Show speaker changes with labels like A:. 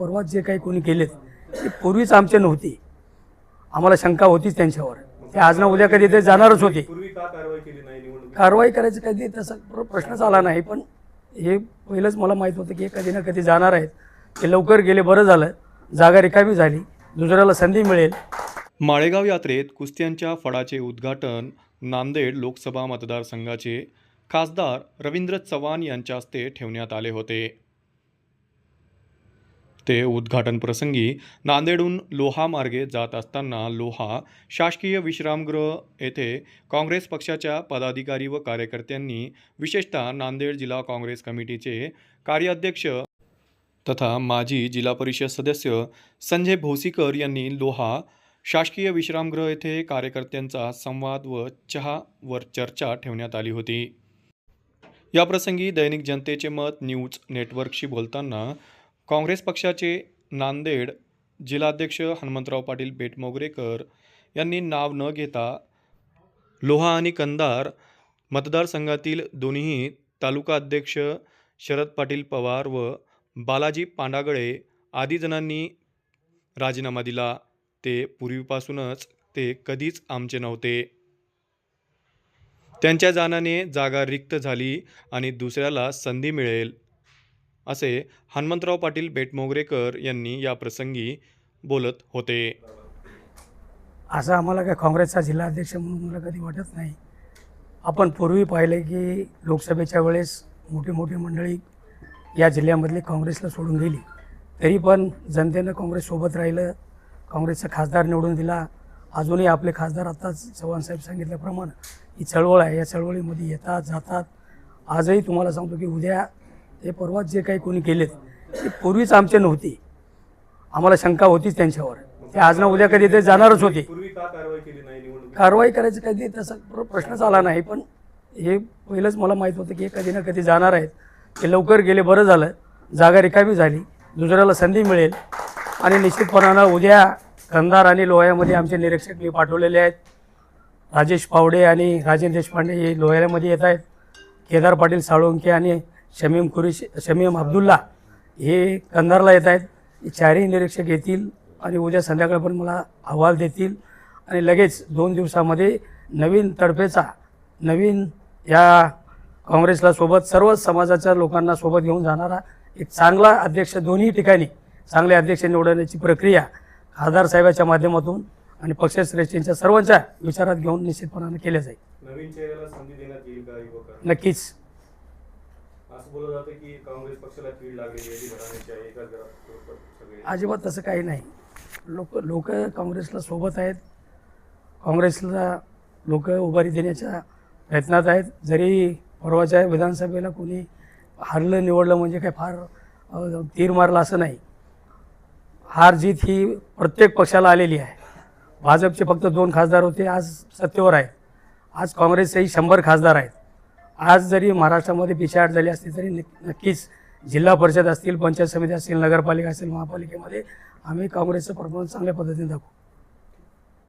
A: परवा जे काही कोणी केलेत ते पूर्वीच आमचे नव्हते. आम्हाला शंका होतीच त्यांच्यावर. ते आज ना उद्या कधी ते जाणारच होते.
B: पूर्वी का कारवाई केली नाही निवडणूक
A: कारवाई करायचं कधी तसा प्र- प्रश्नच आला नाही पण हे पहिलंच मला माहीत होतं की हे कधी ना कधी जाणार आहेत. ते लवकर गेले बरं झालं. जागा रिकामी झाली. दुसऱ्याला संधी मिळेल.
C: माळेगाव यात्रेत कुस्त्यांच्या फडाचे उद्घाटन नांदेड लोकसभा मतदारसंघाचे खासदार रवींद्र चव्हाण यांच्या हस्ते ठेवण्यात आले होते. ते उद्घाटन प्रसंगी नांदेडहून लोहा मार्गे जात असताना लोहा शासकीय विश्रामगृह येथे काँग्रेस पक्षाच्या पदाधिकारी व कार्यकर्त्यांनी विशेषतः नांदेड जिल्हा काँग्रेस कमिटीचे कार्याध्यक्ष तथा माजी जिल्हा परिषद सदस्य संजय भोसीकर यांनी लोहा शासकीय विश्रामगृह येथे कार्यकर्त्यांचा संवाद व चहावर चर्चा ठेवण्यात आली होती. याप्रसंगी दैनिक जनतेचे मत न्यूज नेटवर्कशी बोलताना काँग्रेस पक्षाचे नांदेड जिल्हाध्यक्ष हनुमंतराव पाटील बेटमोगरेकर यांनी नाव न घेता लोहा आणि कंदार मतदारसंघातील दोन्ही तालुका अध्यक्ष शरद पाटील पवार व बालाजी पांडागळे आदी जणांनी राजीनामा दिला. ते पूर्वीपासूनच ते कधीच आमचे नव्हते. त्यांच्या जाण्याने जागा रिक्त झाली आणि दुसऱ्याला संधी मिळेल. असे हनुमंतराव पाटील बेटमोगरेकर यांनी या प्रसंगी बोलत होते.
A: असं आम्हाला काय काँग्रेसचा जिल्हाध्यक्ष म्हणून मला कधी वाटत नाही. आपण पूर्वी पाहिले की लोकसभेच्या वेळेस मोठी मोठी मंडळी या जिल्ह्यामधली काँग्रेसला सोडून गेली. तरी पण जनतेनं काँग्रेससोबत राहिलं काँग्रेसचा खासदार निवडून दिला. अजूनही आपले खासदार आत्ताच चव्हाणसाहेब सांगितल्याप्रमाणे ही चळवळ आहे. या चळवळीमध्ये येतात जातात. आजही तुम्हाला सांगतो की उद्या हे परवा जे काही कोणी केलेत ते पूर्वीच आमचे नव्हते. आम्हाला शंका होतीच त्यांच्यावर. ते आज ना उद्या कधी ते जाणारच होते.
B: कारवाई
A: करायचं कधी तसा प्र- प्रश्नच आला नाही पण हे पहिलंच मला माहीत होतं की हे कधी ना कधी जाणार आहेत. ते लवकर गेले बरं झालं. जागा रिकामी झाली. दुसऱ्याला संधी मिळेल. आणि निश्चितपणानं उद्या कंधार आणि लोह्यामध्ये आमचे निरीक्षक मी पाठवलेले आहेत. राजेश पावडे आणि राजेंद्र देशपांडे हे लोह्यामध्ये येत आहेत. केदार पाटील साळुंके आणि शमीम कुरेश शमीम अब्दुल्ला हे कंधारला येत आहेत. चारही निरीक्षक येतील आणि उद्या संध्याकाळपर्यंत मला अहवाल देतील. आणि लगेच दोन दिवसामध्ये नवीन तडफेचा नवीन या काँग्रेसला सोबत सर्वच समाजाच्या लोकांना सोबत घेऊन जाणारा एक चांगला अध्यक्ष दोन्ही ठिकाणी चांगले अध्यक्ष निवडण्याची प्रक्रिया खासदार साहेबाच्या माध्यमातून आणि पक्षश्रेष्ठींच्या सर्वांच्या विचारात घेऊन निश्चितपणाने केल्या जाईल.
B: नवीन
A: नक्कीच.
B: असं बोललं जातं की काँग्रेस पक्षाला कीड लागलेली आहे एकाच घरात सगळे.
A: अजिबात तसं काही नाही. लोक लोक काँग्रेसला सोबत आहेत. काँग्रेसला लोक उभारी देण्याच्या प्रयत्नात आहेत. जरी परवाच्या विधानसभेला कोणी हारलं निवडलं म्हणजे काय फार तीर मारला असं नाही. हार जीत ही प्रत्येक पक्षाला आलेली आहे. भाजपचे फक्त दोन खासदार होते आज सत्तेवर आहेत. आज काँग्रेसचेही शंभर खासदार आहेत. आज जरी महाराष्ट्रामध्ये पिछाड झाली असली तरी नक्कीच जिल्हा परिषद असतील पंचायत समिती असतील नगरपालिका असेल महापालिकेमध्ये आम्ही काँग्रेसचं परफॉर्मन्स चांगल्या पद्धतीने दाखवू.